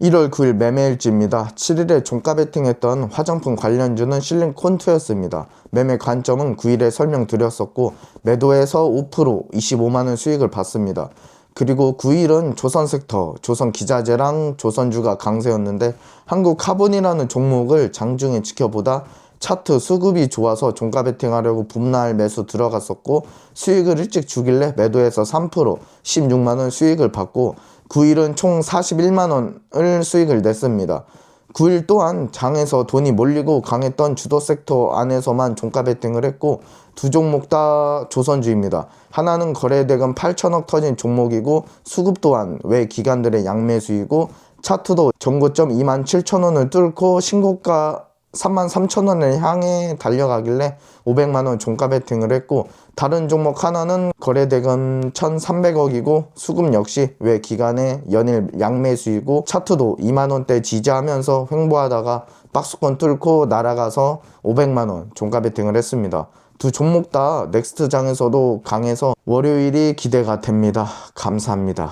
1월 9일 매매일지입니다. 7일에 종가 베팅했던 화장품 관련주는 실링 콘투였습니다. 매매 관점은 9일에 설명드렸었고 매도에서 5% 25만원 수익을 봤습니다. 그리고 9일은 조선 섹터, 조선 기자재랑 조선주가 강세였는데 한국 카본이라는 종목을 장중에 지켜보다 차트 수급이 좋아서 종가 베팅하려고 붐날 매수 들어갔었고 수익을 일찍 주길래 매도해서 3% 16만원 수익을 받고 9일은 총 41만원을 수익을 냈습니다. 9일 또한 장에서 돈이 몰리고 강했던 주도 섹터 안에서만 종가 베팅을 했고 두 종목 다 조선주입니다. 하나는 거래대금 8천억 터진 종목이고 수급 또한 외 기관들의 양매수이고 차트도 전고점 2만 7천 원을 뚫고 신고가 3만 3천 원을 향해 달려가길래 500만 원 종가 베팅을 했고 다른 종목 하나는 거래대금 1,300억이고 수급 역시 외 기간의 연일 양매수이고 차트도 2만 원대 지지하면서 횡보하다가 박스권 뚫고 날아가서 500만 원 종가 베팅을 했습니다. 두 종목 다 넥스트 장에서도 강해서 월요일이 기대가 됩니다. 감사합니다.